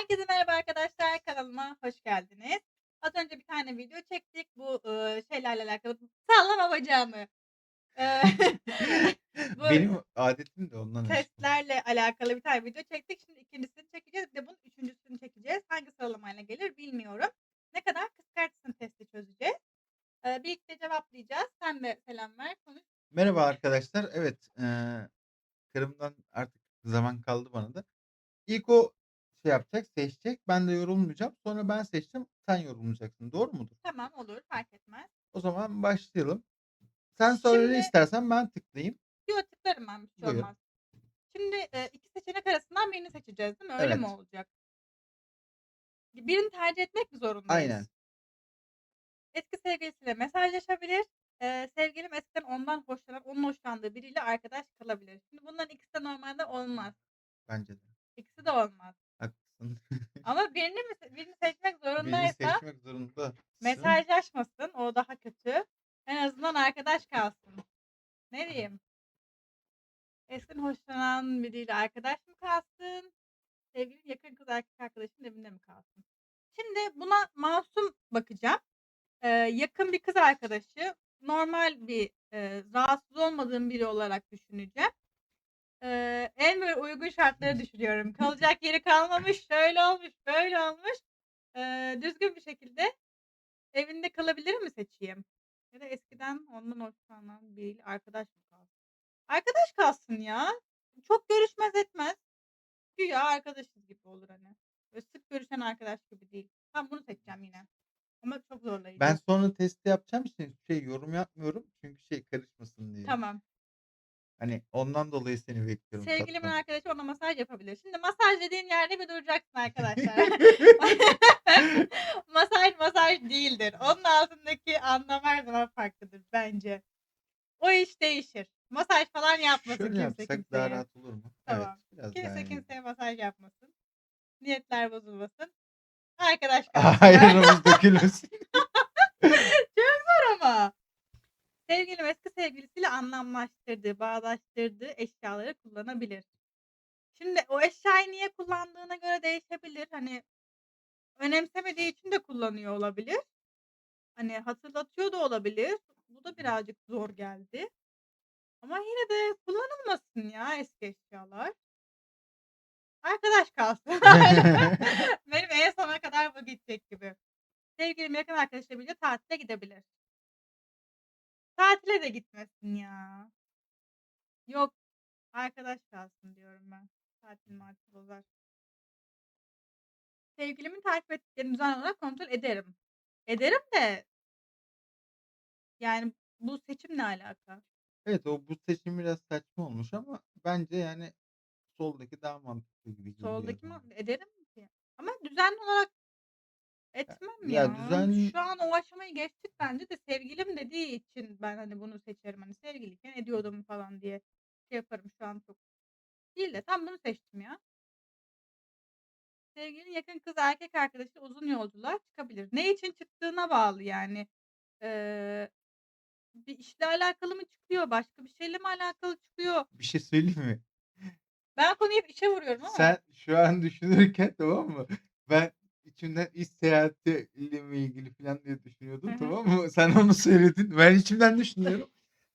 Herkese merhaba arkadaşlar, kanalıma hoş geldiniz. Az önce bir tane video çektik. Bu, ııı, şeylerle alakalı, sallama bacağımı. Bu Benim adetim de ondan testlerle alakalı bir tane video çektik. Şimdi 2'ncisini çekeceğiz. Bir de bunun 3'üncüsünü çekeceğiz. Hangi sıralamayla gelir bilmiyorum. Ne kadar kıskançsın testi çözeceğiz. Eee, birlikte cevaplayacağız. Sen de selam ver, konuş. Merhaba arkadaşlar. Evet, eee, Kırım'dan artık zaman kaldı bana da. İlk o şey yapacak, seçecek. Ben de yorumlayacağım. Sonra ben seçtim, sen yorumlayacaksın. Doğru mudur? Tamam, olur, fark etmez. O zaman başlayalım. Sen söyle Şimdi istersen ben tıklayayım. Yo, tıklarım ben, bir şey Buyur. olmaz. Şimdi, 2 seçenek arasından birini seçeceğiz, değil mi? Öyle mi Evet. olacak? Birini tercih etmek mi zorundayız? Aynen. Eski sevgilisiyle mesajlaşabilir. Eee, sevgilim eskiden ondan hoşlanan, onun hoşlandığı biriyle arkadaş kalabilir. Şimdi bunların ikisi de normalde olmaz. Bence de. İkisi de olmaz. Haklısın. Ama birini mi birini seçmek Birini zorundaysa seçmek zorundasın. mesajlaşmasın, o daha kötü. En azından arkadaş kalsın. Ne diyeyim? Eskiden hoşlanan biriyle arkadaş mı kalsın? Sevgilin yakın kız erkek arkadaşının evinde mi kalsın? Şimdi buna masum bakacağım. Eee, yakın bir kız arkadaşı, normal bir, eee, rahatsız olmadığım biri olarak düşüneceğim. Eee, en böyle uygun şartları düşünüyorum. Kalacak yeri kalmamış, şöyle olmuş, böyle olmuş. Eee, düzgün bir şekilde evinde kalabilir mi seçeyim? Ya da eskiden ondan hoşlanan biriyle arkadaş mı kalsın? Arkadaş kalsın ya. Çok görüşmez etmez. Güya arkadaşız gibi olur hani. Böyle sık görüşen arkadaş gibi değil. Ben bunu seçeceğim yine. Ama çok zorlayıcı. Ben sonra testi yapacağım için hiçbir şey yorum yapmıyorum. Çünkü şey karışmasın diye. Tamam. Hani ondan dolayı seni bekliyorum Sevgilimin tatlım. arkadaşı ona masaj yapabilir. Şimdi masaj dediğin yerde bir duracaksın arkadaşlar. Masaj masaj değildir. Onun altındaki anlam her zaman farklıdır bence. O iş değişir. Masaj falan yapmasın Şöyle kimse yapsak kimseye. daha rahat olur mu? Tamam. Evet, biraz daha Kimse iyi. kimseye masaj yapmasın. Niyetler bozulmasın. Arkadaş kalsınlar. Ayranımız dökülmesin. Çok zor ama. Sevgilim eski sevgilisiyle anlamlaştırdığı, bağdaştırdığı eşyaları kullanabilir. Şimdi o eşyayı niye kullandığına göre değişebilir. Hani önemsemediği için de kullanıyor olabilir. Hani hatırlatıyor da olabilir. Bu da birazcık zor geldi. Ama yine de kullanılmasın ya eski eşyalar. Arkadaş kalsın. Benim en sona kadar bu gidecek gibi. Sevgilim yakın arkadaşıyla birlikte tatile gidebilir. Tatile de gitmesin ya. Yok. Arkadaş kalsın diyorum ben. Tatil matil bozar. Sevgilimin takip ettiklerini düzenli olarak kontrol ederim. Ederim de yani bu seçimle alaka. Evet, o bu seçim biraz saçma olmuş ama bence yani soldaki daha mantıklı gibi geliyor Soldaki mi? bana. Ederim ki. Ama düzenli olarak etmem Ya ya. düzen Şu an o aşamayı geçtik bence de sevgilim dediği için ben hani bunu seçerim. Hani sevgiliyken ediyordum falan diye şey yaparım şu an çok. Değil de tam bunu seçtim ya. Sevgilinin yakın kız erkek arkadaşı uzun yolculuğa çıkabilir. Ne için çıktığına bağlı yani. Eee, bir işle alakalı mı çıkıyor? Başka bir şeyle mi alakalı çıkıyor? Bir şey söyleyeyim mi? Ben konuyu hep işe vuruyorum ama. Sen şu an düşünürken tamam mı? Ben içimden iş seyahatiyle mi ilgili falan diye düşünüyordum tamam mı? Sen onu söyledin. Ben içimden düşünüyorum.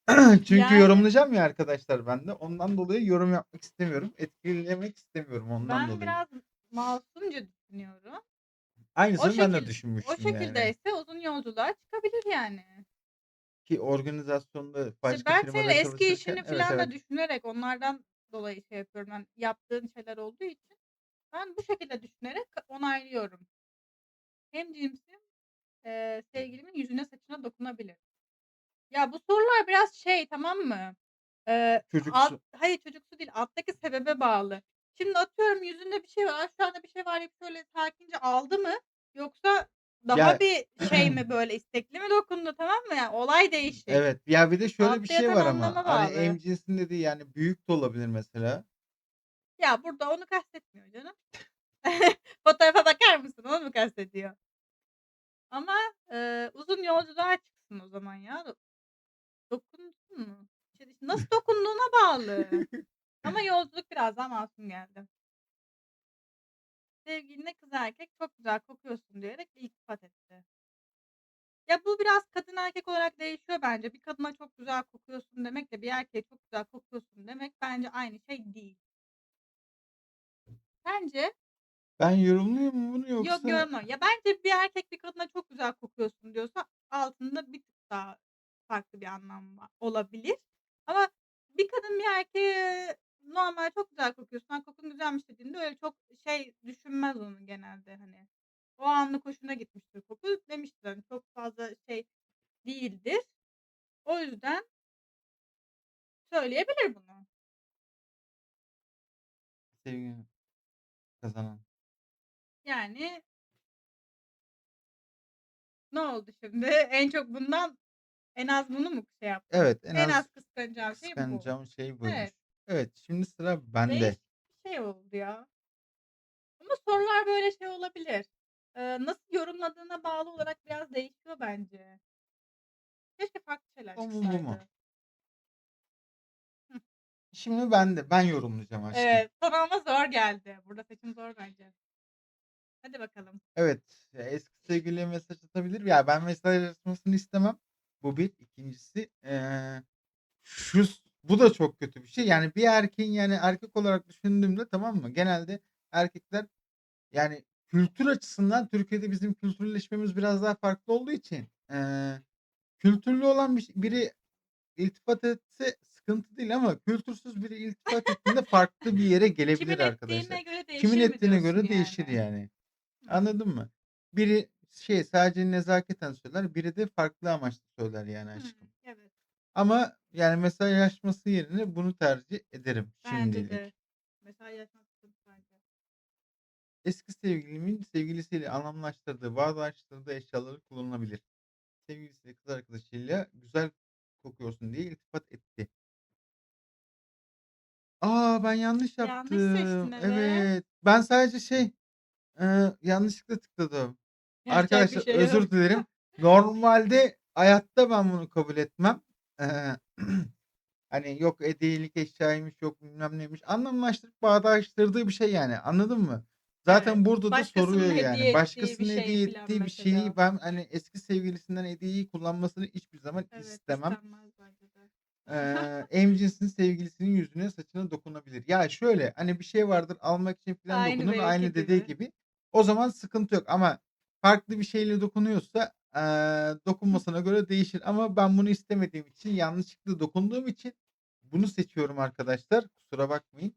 Çünkü Yani yorumlayacağım ya arkadaşlar ben de. Ondan dolayı yorum yapmak istemiyorum. Etkilemek istemiyorum ondan ben dolayı. biraz masumca düşünüyorum. O Aynısını ben de şekil o düşünmüştüm yani. şekildeyse uzun yolculuğa çıkabilir yani. Ki organizasyonda İşte başka belki senin firmada eski işini evet falan da evet. düşünerek onlardan dolayı şey yapıyorum. Ben yaptığın şeyler olduğu için ben bu şekilde düşünerek onaylıyorum. Hem cinsim eee, sevgilimin yüzüne saçına dokunabilir. Ya bu sorular biraz şey tamam mı? Alt, Çocuksu. hayır çocuksu değil alttaki sebebe bağlı. Şimdi atıyorum yüzünde bir şey var. Şu anda bir şey var deyip şöyle sakince aldı mı? Yoksa daha Ya bir şey mi böyle istekli mi dokundu tamam mı? Yani olay değişik. evet. Ya bir de şöyle bir Altta şey yatan var ama. anlama Hani bağlı. emcinsinde de yani büyük de olabilir mesela. Ya burada onu kastetmiyor canım. Fotoğrafa bakar mısın? Onu mu kastediyor? Ama eee, uzun yolculuğa çıksın o zaman ya. Do- Dokunsun mu? İşte nasıl dokunduğuna bağlı. Ama yolculuk biraz daha masum geldi. Sevgiline kız erkek "Çok güzel kokuyorsun." diyerek iltifat etti. Ya, bu biraz kadın erkek olarak değişiyor bence. Bir kadına "Çok güzel kokuyorsun." demekle bir erkeğe "Çok güzel kokuyorsun." demek bence aynı şey değil. Sence? Ben yorumlayayım mı bunu Yok, yoksa yorumlama. Ya, bence bir erkek bir kadına "Çok güzel kokuyorsun." diyorsa altında bir tık daha farklı bir anlam va olabilir. Ama bir kadın bir erkeğe normal "Çok güzel kokuyorsun, a, kokun güzelmiş." dediğinde öyle çok şey düşünmez onu genelde, hani. O anlık hoşuna gitmiştir koku, demiştir, hani, çok fazla şey değildir. O yüzden söyleyebilir bunu. Sevgili kazanan. Yani Ne oldu şimdi? En çok bundan en az bunu mu şey yaptın? Evet, en En az az kıskanacağım şey bu. kıskanacağım şey buymuş. Evet. Evet, şimdi sıra bende. Değişik bir şey oldu ya. Ama sorular böyle şey olabilir. Eee, nasıl yorumladığına bağlı olarak biraz değişiyor bence. Keşke farklı şeyler O mu, bu mu? çıksaydı. Şimdi bende. Ben yorumlayacağım aşkım. Evet, sana ama zor geldi. Burada seçim zor bence. Hadi bakalım. Evet, eski sevgiliye mesaj atabilir. Ya, ben mesaj atmasını istemem. Bu bir. 2'ncisi, eee, şu bu da çok kötü bir şey. Yani bir erkeğin, yani, erkek olarak düşündüğümde, tamam mı? Genelde erkekler, yani, kültür açısından Türkiye'de bizim kültürleşmemiz biraz daha farklı olduğu için, eee, kültürlü olan biş biri iltifat etse sıkıntı değil ama kültürsüz biri iltifat ettiğinde farklı bir yere gelebilir Kimin arkadaşlar. ettiğine göre değişir Kimin mi ettiğine diyorsun göre değişir yani? Anladın mı? Biri şey sadece nezaketen söyler, biri de farklı amaçlı söyler yani aşkım. evet. Ama yani mesajlaşması yerine bunu tercih ederim Bence şimdilik. de. Mesajlaşmak sıkıntı bence. Eski sevgilimin sevgilisiyle anlamlaştırdığı, bağdaştırdığı eşyaları kullanılabilir. Sevgilisiyle kız arkadaşıyla "Güzel kokuyorsun." diye iltifat etti. A! Ben yanlış Yanlış yaptım. seçtin, evet. Evet. Ben sadece şey, eee, yanlışlıkla tıkladım. Yapacak bir Arkadaşlar şey özür yok. dilerim. Normalde hayatta ben bunu kabul etmem. Eee, hani yok hediyelik eşyaymış, yok bilmem neymiş. Anlamlaştırıp bağdaştırdığı bir şey yani. Anladın mı? Evet. Zaten burada da Başkasının soruyor hediye yani. ettiği bir Başkasının şey hediye filan ettiği bir şeyi mesela. ben hani eski sevgilisinden hediyeyi kullanmasını hiçbir zaman Evet, istemem. istenmez bence. Eee, emcinsin sevgilisinin yüzüne, saçına dokunabilir. Ya şöyle, hani bir şey vardır almak için filan Aynı dokunur, aynı benimki dediği gibi. gibi. O zaman sıkıntı yok ama farklı bir şeyle dokunuyorsa, eee, dokunmasına göre değişir ama ben bunu istemediğim için, yanlışlıkla dokunduğum için bunu seçiyorum arkadaşlar. Kusura bakmayın.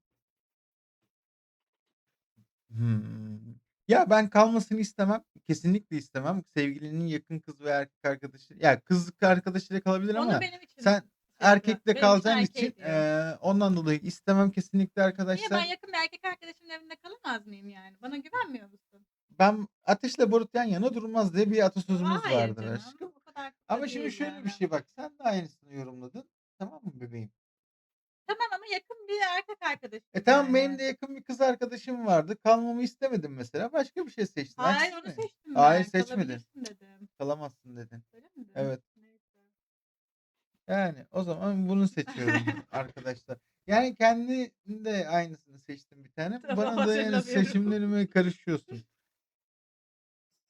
Hımm. Ya, ben kalmasını istemem. Kesinlikle istemem. Sevgilinin yakın kız ve erkek arkadaşı ya kız arkadaşıyla kalabilir Onu ama benim için sen. erkekle Benim için kalacağın için, erkeği diyor. eee, ondan dolayı istemem kesinlikle Niye? Ben arkadaşlar. yakın bir erkek arkadaşımın evinde kalamaz mıyım yani? Bana güvenmiyor musun? Ben ateşle barut yan yana durmaz diye bir atasözümüz Hayır vardır canım, aşkım. o kadar kısa Ama şimdi değil şöyle bir yani. şey bak, sen de aynısını yorumladın. Tamam mı bebeğim? Tamam ama yakın bir erkek arkadaşım E, tamam benim yani. de yakın bir kız arkadaşım vardı. Kalmamı istemedin mesela. Başka bir şey seçtin. Hayır, Haksız onu mıyım? seçtim Hayır ben. seçmedin. Kalabilirsin dedim. Kalamazsın dedin. Öyle mi dedim? Evet. Yani o zaman bunu seçiyorum arkadaşlar. Yani kendin de aynısını seçtin bir tane. Tamam, Bana da yani hatırlamıyorum. seçimlerime karışıyorsun.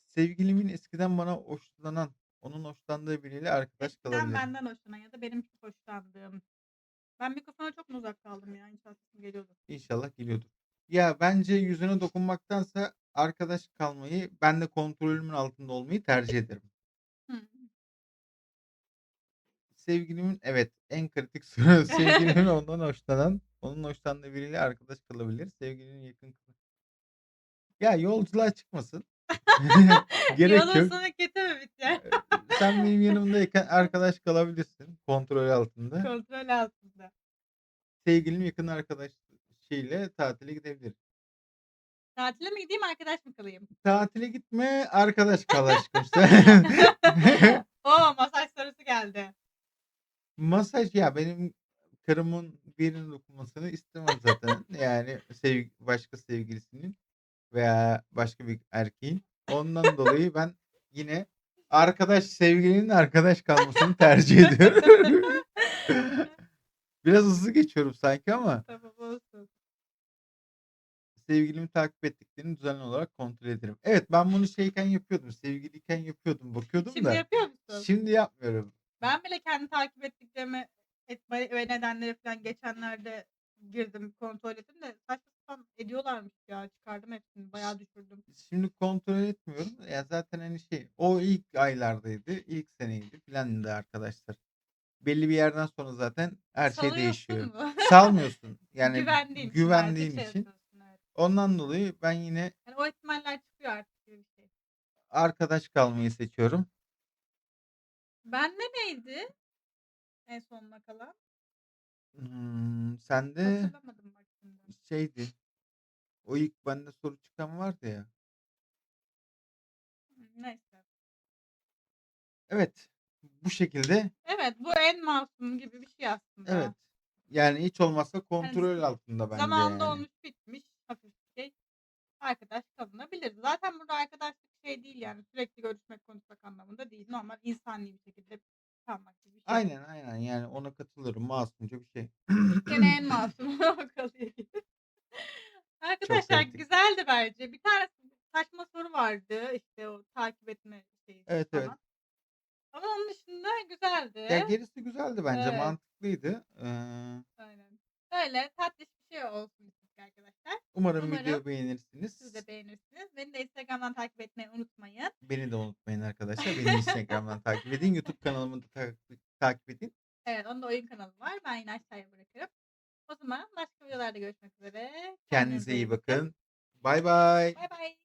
Sevgilimin eskiden bana hoşlanan, onun hoşlandığı biriyle arkadaş Eskiden kalabilirim. benden hoşlanan ya da benim çok hoşlandığım. Ben mikrofona çok mu uzak kaldım ya? İnşallah sesim geliyordur. İnşallah geliyordur. Ya bence yüzüne dokunmaktansa arkadaş kalmayı, ben de kontrolümün altında olmayı tercih ederim. Hımm. Sevgilimin evet, en kritik soru. Sevgilimin ondan hoşlanan, onun hoşlandığı biriyle arkadaş kalabilir. Sevgilinin yakın Ya yolculuğa çıkmasın. Gerek Yolun yok. sonu kötü mü biter? Sen benim yanımdayken arkadaş kalabilirsin kontrol altında. Kontrol altında. Sevgilim yakın arkadaşıyla tatile gidebilir. Tatile mi gideyim, arkadaş mı kalayım? Tatile gitme, arkadaş kal aşkım sen. O! Masaj sorusu geldi. Masaj ya benim karımın birine dokunmasını istemem zaten. Yani sev başka sevgilisinin veya başka bir erkeğin. Ondan dolayı ben yine arkadaş sevgilinin arkadaş kalmasını tercih ediyorum. Biraz hızlı geçiyorum sanki ama. Tamam olsun. sevgilimi takip ettiklerini düzenli olarak kontrol ederim. Evet ben bunu şeyken yapıyordum. Sevgiliyken yapıyordum. Bakıyordum Şimdi da. yapıyor musun? Şimdi yapmıyorum. Ben bile kendi takip ettiklerimi etme ve nedenleri falan geçenlerde girdim kontrol ettim de saçma sapan ediyorlarmış ya çıkardım hepsini bayağı düşürdüm. Şimdi kontrol etmiyorum. Ya zaten hani şey o ilk aylardaydı. ilk seneydi filan da arkadaşlar. Belli bir yerden sonra zaten her şey Salıyorsun değişiyor. mu? Salmıyorsun. Yani Güvendiğin için güvendiğin için. evet. Ondan dolayı ben yine Yani o ihtimaller çıkıyor artık gibi bir şey. arkadaş kalmayı seçiyorum. Bende neydi? En sonuna kalan. Hmm, sende Hatırlamadım bak şimdi. şeydi. O ilk bende soru çıkan vardı ya. Neyse. Evet. Bu şekilde. Evet bu en masum gibi bir şey aslında. Evet. Yani hiç olmazsa kontrol altında bence zamanında yani. olmuş bitmiş hafif bir şey. Arkadaş kalınabilir. Zaten burada arkadaşlık şey değil yani sürekli görüşmek konuşmak anlamında değil. Normal insani bir şekilde kalmak gibi bir şey. Aynen aynen yani ona katılıyorum. Masumca bir şey. Gene en masum o kalıyor gibi. Çok Arkadaşlar kritik. güzeldi bence. Bir tane saçma soru vardı işte o takip etme şeyi Evet evet. falan. Ama onun dışında güzeldi. Ya gerisi güzeldi bence. Evet. Mantıklıydı. Ee, Aynen. Öyle tatlış bir şey olsun istedik arkadaşlar. umarım Umarım videoyu beğenirsiniz. Siz de beğenirsiniz. Beni de Instagram'dan takip etmeyi unutmayın. Beni de unutmayın arkadaşlar. Beni Instagram'dan takip edin. YouTube kanalımı da ta- takip edin. Evet onun da oyun kanalı var. Ben yine aşağıya bırakırım. O zaman başka videolarda görüşmek üzere. Kendinize iyi bakın. Bay bay. Bay bay.